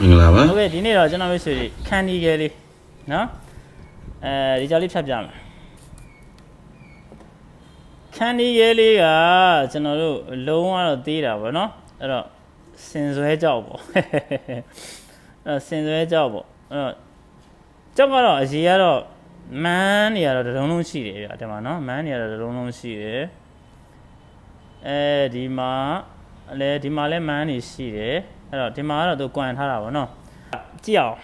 မင်္ဂလာပါဟုတ်ကဲ့ဒီနေ့တော့ကျွန်တော်မိတ်ဆွေတွေခန်းဒီကလေးနော်အဲဒီကြောင်လေးဖြတ်ပြမယ်ခန်းဒီကလေးကကျွန်တော်တို့လုံးဝတော့သေးတာပေါ့နော်အဲ့တော့စင်စွဲကြောက်ပေါ့အဲ့တော့စင်စွဲကြောက်ပေါ့အဲ့တော့ကြောက်ကတော့အရေးကတော့မန်းနေရတော့တစ်လုံးလုံးရှိတယ်ဗျဒီမှာနော်မန်းနေရတော့တစ်လုံးလုံးရှိတယ်အဲဒီမှာလဲဒီမှာလဲမန်းနေရှိတယ် အဲ့တော့ဒီမှာကတော့သူကွန်ထားတာပေါ့နော် ကြည့်အောင်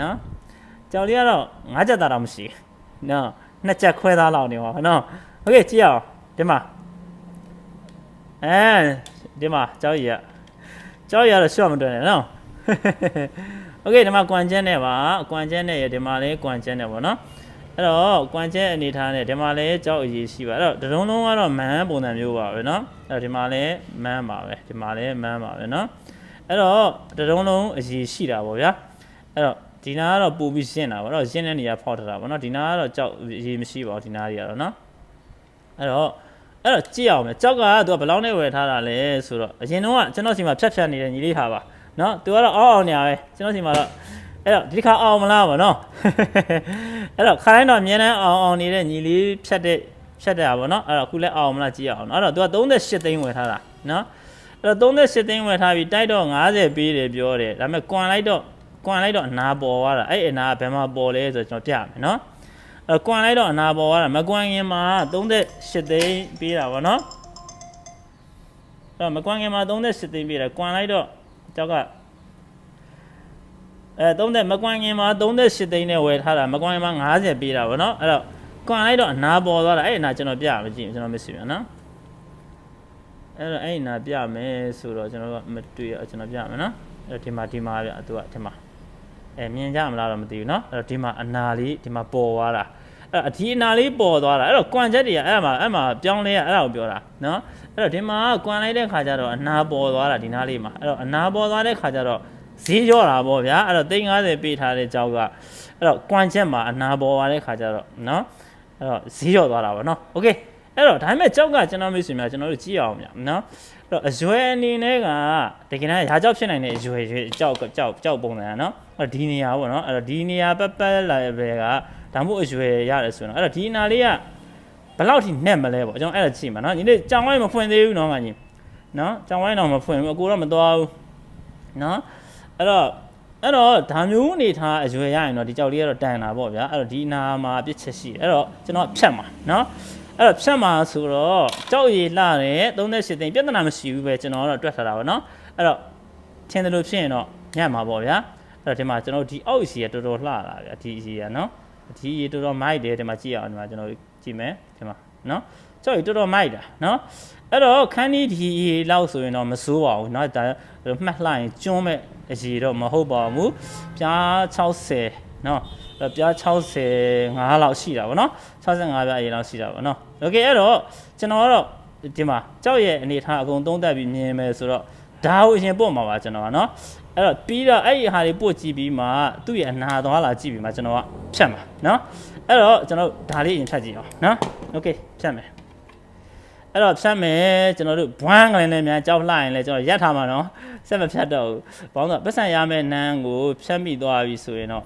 နော်ကြောင်လေးကတော့ငါးချက်သားတော့မရှိဘူးနော်နှစ်ချက်ခွဲသားလောက်နေပါဘောနော်โอเคကြည့်အောင်ဒီမှာအဲဒီမှာကြောင်ကြီးကကြောင်ကြီးကတော့ရှော့မတွန်းနဲ့နော်โอเคဒီမှာကွမ်ကျန်းနဲ့ပါကွမ်ကျန်းနဲ့ရဒီမှာလည်းကွမ်ကျန်းနဲ့ပေါ့နော်အဲ့တော့ကွမ်ကျန်းအနေထားနဲ့ဒီမှာလည်းကြောက်အရေးရှိပါအဲ့တော့တလုံးလုံးကတော့မန်းပုံစံမျိုးပါပဲနော်အဲ့တော့ဒီမှာလည်းမန်းပါပဲဒီမှာလည်းမန်းပါပဲနော် အဲ့တော့တစ်တုံးလုံးအရေးရှိတာပေါ့ဗျာအဲ့တော့ဒီနာကတော့ပူပြီးရှင်းတာပေါ့နော်ရှင်းတဲ့နေရာဖောက်ထားတာပေါ့နော်ဒီနာကတော့ကြောက်အရေးမရှိပါဘူးဒီနာတွေကတော့နော်အဲ့တော့အဲ့တော့ကြည့်အောင်မယ်ကြောက်ကသူကဘယ်လောက်နဲ့ဝယ်ထားတာလဲဆိုတော့အရင်တော့ကကျွန်တော်စီမှာဖြတ်ဖြတ်နေတဲ့ညီလေးဟာပါနော်သူကတော့အောက်အောင်နေရပဲကျွန်တော်စီမှာတော့အဲ့တော့ဒီခါအောင်မလားဗောနော်အဲ့တော့ခါတိုင်းတော့အမြဲတမ်းအောင်အောင်နေတဲ့ညီလေးဖြတ်တဲ့ဖြတ်တဲ့ဟာဗောနော်အဲ့တော့အခုလဲအောင်မလားကြည့်အောင်နော်အဲ့တော့သူက38သိန်းဝယ်ထားတာနော် အဲ့တော့38သိန်းဝယ်ထားပြီးတိုက်တော့90ပေးတယ်ပြောတယ်ဒါပေမဲ့ကွန်လိုက်တော့ကွန်လိုက်တော့အနာပေါ်သွားတာအဲ့အနာကဘယ်မှာပေါ်လဲဆိုတော့ကျွန်တော်ပြမယ်နော်အဲ့ကွန်လိုက်တော့အနာပေါ်သွားတာမကွန်ခင်မှာ38သိန်းပေးတာဗောနော်အဲ့တော့မကွန်ခင်မှာ38သိန်းပေးတယ်ကွန်လိုက်တော့ကျောက်ကအဲ30မကွန်ခင်မှာ38သိန်းနဲ့ဝယ်ထားတာမကွန်ခင်မှာ90ပေးတာဗောနော်အဲ့တော့ကွန်လိုက်တော့အနာပေါ်သွားတာအဲ့အနာကျွန်တော်ပြမကြည့်ဘူးကျွန်တော်မသိဘူးနော် အဲ့တော့အဲ့ဒီနာပြမယ်ဆိုတော့ကျွန်တော်ကမတွေ့ရကျွန်တော်ပြမယ်နော်အဲ့တော့ဒီမှာဒီမှာပြသူကဒီမှာအဲမြင်ကြမလားတော့မသိဘူးနော်အဲ့တော့ဒီမှာအနာလေးဒီမှာပေါ်သွားတာအဲ့တော့ဒီအနာလေးပေါ်သွားတာအဲ့တော့ကွမ်ချက်တွေကအဲ့မှာအဲ့မှာပြောင်းလဲရအဲ့ဒါကိုပြောတာနော်အဲ့တော့ဒီမှာကွမ်လိုက်တဲ့ခါကျတော့အနာပေါ်သွားတာဒီနားလေးမှာအဲ့တော့အနာပေါ်သွားတဲ့ခါကျတော့ဈေးရော့တာပေါ့ဗျာအဲ့တော့350ပေးထားတဲ့ကြောက်ကအဲ့တော့ကွမ်ချက်မှာအနာပေါ်သွားတဲ့ခါကျတော့နော်အဲ့တော့ဈေးရော့သွားတာပေါ့နော်โอเค အဲ့တော့ဒါပေမဲ့ကြောက်ကကျွန်တော်မိတ်ဆွေများကျွန်တော်တို့ကြည့်အောင်ဗျနော်အဲ့တော့အရွယ်အနေနဲ့ကတကယ်တမ်းရာကြောက်ဖြစ်နိုင်တဲ့အရွယ်ရွယ်ကြောက်ကြောက်ကြောက်ပုံစံကနော်အဲ့တော့ဒီနေရာပေါ့နော်အဲ့တော့ဒီနေရာပတ်ပတ်လာပဲကဒါမှမဟုတ်အရွယ်ရတယ်ဆိုတော့အဲ့တော့ဒီနာလေးကဘယ်လောက်ထိနဲ့မလဲပေါ့ကျွန်တော်အဲ့ဒါကြည့်မှာနော်ညီလေးကြောင်ဝိုင်းမဖွင့်သေးဘူးနော်ငါကြီးနော်ကြောင်ဝိုင်းတော့မဖွင့်ဘူးအကူတော့မသွားဘူးနော်အဲ့တော့ အဲ့တော့ဒါမျိုးအနေထားအရွယ်ရရင်တော့ဒီကြောက်လေးကတော့တန်တာပေါ့ဗျာအဲ့တော့ဒီနာမှာပြစ်ချက်ရှိတယ်အဲ့တော့ကျွန်တော်ဖြတ်မှာနော် အဲ့တော့ဖြတ်မှာဆိုတော့ကြောက်ရည်လှတယ်38သိန်းပြဿနာမရှိဘူးပဲကျွန်တော်ကတော့တွက်ထားတာပါเนาะအဲ့တော့ထင်တယ်လို့ဖြစ်ရင်တော့ညံ့မှာပေါ့ဗျာအဲ့တော့ဒီမှာကျွန်တော်ဒီအောက်စီကတော်တော်လှလာဗျာဒီအစီကเนาะဒီရေတော်တော်မိုက်တယ်ဒီမှာကြည့်အောင်ဒီမှာကျွန်တော်ကြည့်မယ်ဒီမှာ เนาะကြောက်ရည်တော်တော်မိုက်တာเนาะအဲ့တော့ခန်းဒီဒီရေလောက်ဆိုရင်တော့မစိုးပါဘူးเนาะဒါမှတ်လိုက်ရင်ကျွန်းမဲ့အရေတော့မဟုတ်ပါဘူးပြား60เนาะ အဲ့ပြား65လောက်ရှိတာဗောနော်65ပြားအရင်လောက်ရှိတာဗောနော်โอเคအဲ့တော့ကျွန်တော်ကတော့ဒီမှာကြောက်ရဲ့အနေထားအကုန်သုံးသပ်ပြီးမြင်မယ်ဆိုတော့ဒါကိုအရင်ပို့မှာပါကျွန်တော်ကနော်အဲ့တော့ပြီးတော့အဲ့ဒီဟာတွေပို့ကြည့်ပြီးမှသူ့ရဲ့အနာသွားလာကြည့်ပြီးမှကျွန်တော်ကဖြတ်မှာနော် အဲ့တော့ကျွန်တော်ဒါလေးအရင်ဖြတ်ကြည့်အောင်နော်โอเคဖြတ်မယ်အဲ့တော့ဖြတ်မယ်ကျွန်တော်တို့ဘွမ်းကလေးနဲ့များကြောက်လှရင်လည်းကျွန်တော်ရက်ထားမှာနော်ဆက်မဖြတ်တော့ဘူးဘောင်းတော့ပတ်စံရမယ့်နန်းကိုဖြတ်မိသွားပြီဆိုရင်တော့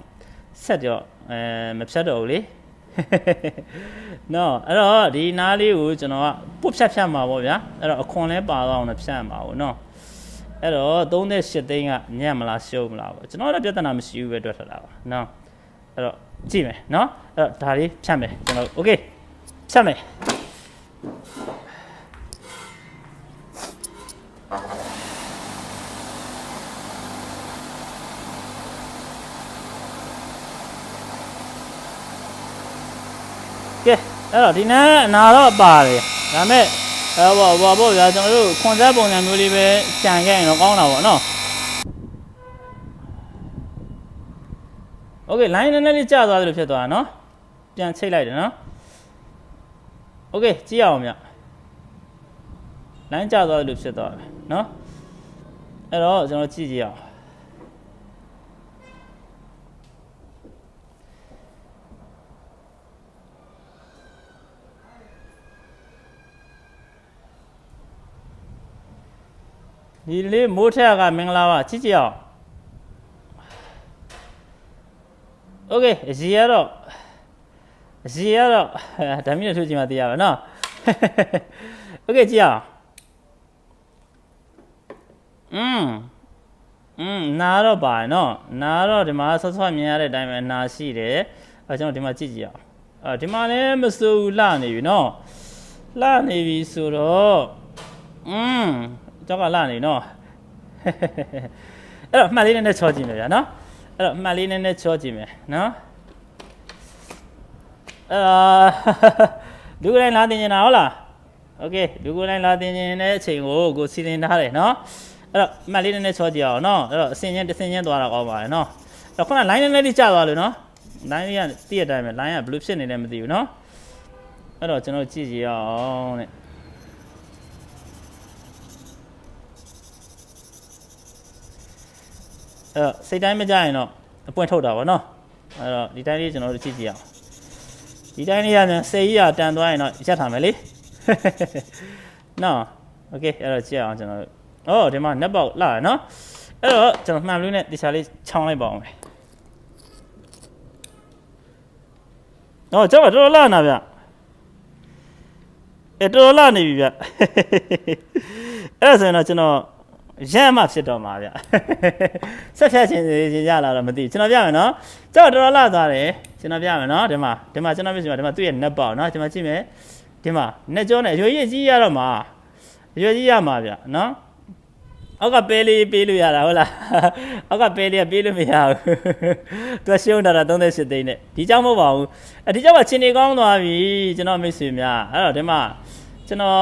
ဆက်တော့အဲမဖြတ်တော့ဘူးလေ နော်အဲ့တော့ဒီနားလေးကိုကျွန်တော်ကပုတ်ဖြတ်ဖြတ်မှာပေါ့ဗျာအဲ့တော့အခွန်လဲပါတော့အောင်လည်းဖြတ်မှာပေါ့နော်အဲ့တော့38သိန်းကညံ့မလားရှုံးမလားပေါ့ကျွန်တော်တော့ပြဿနာမရှိဘူးပဲတွေ့ထတာပါနော်အဲ့တော့ ကြည့်မယ်နော်အဲ့တော့ဒါလေးဖြတ်မယ်ကျွန်တော်โอเคဖြတ်မယ် ကဲအဲ့တော့ဒီနန်းအနာတော့ပါတယ်ဒါပေမဲ့အဲဘောဘောဘောဗျာကျွန်တော်တို့ခွန်ဆက်ပုံစံမျိုးလေးပဲကြံခဲ့ရင်တော့ကောင်းတာပေါ့နော် โอเค line နည်းနည်းလေးကျသွားတယ်လို့ဖြစ်သွားတာနော်ပြန်ချိတ်လိုက်တယ်နော်โอเคကြည့်အောင်ဗျ line ကျသွားတယ်လို့ဖြစ်သွားတယ်နော်အဲ့တော့ကျွန်တော်ကြည့်ကြည့်အောင် ဒီလေးမိုးထက်ကမင်္ဂလာပါချစ်ကြည့်အောင် โอเคအစီကတော့အစီကတော့ဓာမီနဲ့ထုတ်ကြည့်မှသိရပါနော်โอเคကြည့်အောင်อืมอืมနားတော့ပါနော်နားတော့ဒီမှာဆော့ဆော့မြင်ရတဲ့အတိုင်းပဲနားရှိတယ်အဲကျွန်တော်ဒီမှာကြည့်ကြည့်အောင်အဲဒီမှာလည်းမစိုးဘူးလှနေပြီနော်လှနေပြီဆိုတော့อืมကြောက်ကလှနေနော် အဲ့တော့အမှတ်လေးနည်းနည်းချောကြည့်မယ်ဗျာနော် အဲ့တော့အမှတ်လေးနည်းနည်းချောကြည့်မယ်နော်အာ လူကိုယ်တိုင်လာတင်နေတာဟုတ်လားโอเคလူကိုယ်တိုင်လာတင်နေတဲ့အချိန်ကိုကိုစီစဉ်ထားတယ်နော်အဲ့တော့အမှတ်လေးနည်းနည်းချောကြည့်အောင်နော်အဲ့တော့အစင်ချင်းတစ်စင်ချင်းသွားတာကောင်းပါတယ်နော်အဲ့တော့ခုန line နည်းနည်းလေးကျသွားလို့နော် line လေးကတည့်ရတိုင်းပဲ line ကဘယ်လိုဖြစ်နေလဲမသိဘူးနော်အဲ့တော့ကျွန်တော်ကြည့်ကြည့်အောင်တဲ့ အဲ့တော့စိတ်တိုင်းမကြရင်တော့အပွင့်ထုတ်တာပေါ့နော်အဲ့တော့ဒီတိုင်းလေးကျွန်တော်တို့ကြည့်ကြည့်အောင်ဒီတိုင်းလေးကမြန်စေကြီးကတန်သွားရင်တော့ရက်ထားမယ်လေ နော်โอเคအဲ့တော့ကြည့်အောင်ကျွန်တော်တို့အော်ဒီမှာ net box လာရနော်အဲ့တော့ကျွန်တော်မှန်ဘလူးနဲ့တခြားလေးချောင်းလိုက်ပါအောင်မယ်အော်ကျွန်တော်တော်တော်လာနာဗျအဲ့တော်တော်လာနေပြီဗျ အဲ့ဒါဆိုရင်တော့ကျွန်တော် ရမ်းမှဖြစ်တော့မှာဗျဆက်ဖြတ်ခြင်းစီရလာတော့မသိဘူးကျွန်တော်ပြမယ်နော်ကျွန်တော်တော်တော်လာသွားတယ်ကျွန်တော်ပြမယ်နော်ဒီမှာဒီမှာကျွန်တော်ပြစီမှာဒီမှာသူ့ရဲ့ net ပေါ့နော်ဒီမှာကြည့်မယ်ဒီမှာ net ကြောနဲ့အရွယ်ကြီးကြီးရတော့မှာအရွယ်ကြီးရမှာဗျနော်အောက်ကပေးလေးပေးလို့ရတာဟုတ်လားအောက်ကပေးလေးကပေးလို့မရဘူးသူကရှုံးတာတာ38သိန်းနဲ့ဒီကြောင့်မဟုတ်ပါဘူးအဒီကြောင့်ကချင်းနေကောင်းသွားပြီကျွန်တော်မိတ်ဆွေများအဲ့တော့ဒီမှာ ကျွန်တော်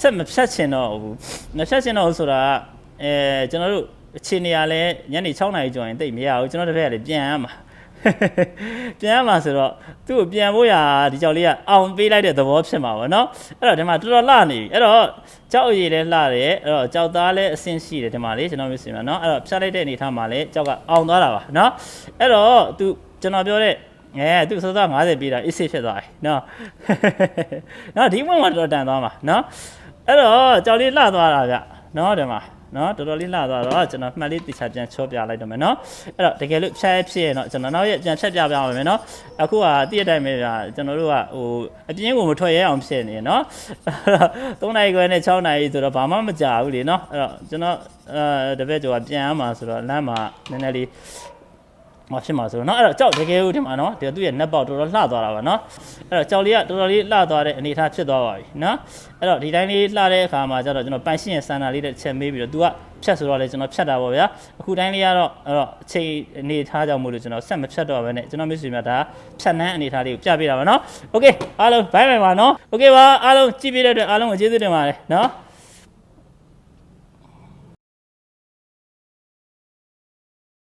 ဆက်မဖြတ်ချင်တော့ဘူးမဖြတ်ချင်တော့ဘူးဆိုတာကအဲကျွန်တော်တို့အခြေအနေရလဲညနေ6နာရီကျော်ရင်တိတ်မရဘူးကျွန်တော်တစ်ဖက်ကလည်းပြန်ရမှာပြန်ရမှာဆိုတော့သူ့ကိုပြန်ဖို့ရာဒီကြောက်လေးကအောင်ပေးလိုက်တဲ့သဘောဖြစ်မှာပေါ့နော်အဲ့တော့ဒီမှာတော်တော်လှနေပြီအဲ့တော့ကြောက်အရည်လည်းလှတယ်အဲ့တော့ကြောက်သားလည်းအဆင့်ရှိတယ်ဒီမှာလေကျွန်တော်မျိုးစင်မှာနော်အဲ့တော့ဖြတ်လိုက်တဲ့အနေထားမှာလည်းကြောက်ကအောင်သွားတာပါနော်အဲ့တော့သူကျွန်တော်ပြောတဲ့ အဲသူစောစော50ပေးတာအစ်စ်ဖြစ်သွားပြီနော်နော်ဒီမွင့်မှာတော်တော်တန်သွားမှာနော်အဲ့တော့ကြောက်လေးလှသွားတာဗျနော်ဒီမှာနော်တော်တော်လေးလှသွားတော့ကျွန်တော်မှတ်လေးတိချာပြန်ချောပြလိုက်တော့မယ်နော်အဲ့တော့တကယ်လို့ဖြတ်ရဖြစ်ရင်တော့ကျွန်တော်နောက်ရက်ပြန်ဖြတ်ပြပြအောင်မယ်နော်အခုကတည့်ရတိုင်းပဲဗျကျွန်တော်တို့ကဟိုအပြင်းကိုမထွက်ရဲအောင်ဖြစ်နေရနော်အဲ့တော့3နိုင်ခွဲနဲ့6နိုင်ဆိုတော့ဘာမှမကြာဘူးလေနော်အဲ့တော့ကျွန်တော်အဲတပည့်ကျော်ကပြန်ရမှာဆိုတော့လမ်းမှာနည်းနည်းလေး မဖြစ်မှာဆိုတော့เนาะအဲ့တော့ကြောက်တကယ်ဦးဒီမှာเนาะဒီသူ့ရဲ့ net ပေါက်တော်တော်လှသွားတာပါเนาะအဲ့တော့ကြောက်လေးကတော်တော်လေးလှသွားတဲ့အနေအထားဖြစ်သွားပါပြီเนาะအဲ့တော့ဒီတိုင်းလေးလှတဲ့အခါမှာကျတော့ကျွန်တော်ပန်ရှင်းရဲ့စန္ဒာလေးတဲ့ချက်မေးပြီးတော့ तू ကဖြတ်ဆိုတော့လေကျွန်တော်ဖြတ်တာပေါ့ဗျာအခုတိုင်းလေးကတော့အဲ့တော့အချိန်အနေအထားကြောင့်မို့လို့ကျွန်တော်ဆက်မဖြတ်တော့ဘဲနဲ့ကျွန်တော်မျိုးစီများဒါဖြတ်နှန်းအနေအထားလေးကိုပြပေးတာပါเนาะโอเคအားလုံးဘိုင်ဘိုင်ပါเนาะโอเคပါအားလုံးကြည့်ပြတဲ့အတွက်အားလုံးကိုကျေးဇူးတင်ပါတယ်เนาะ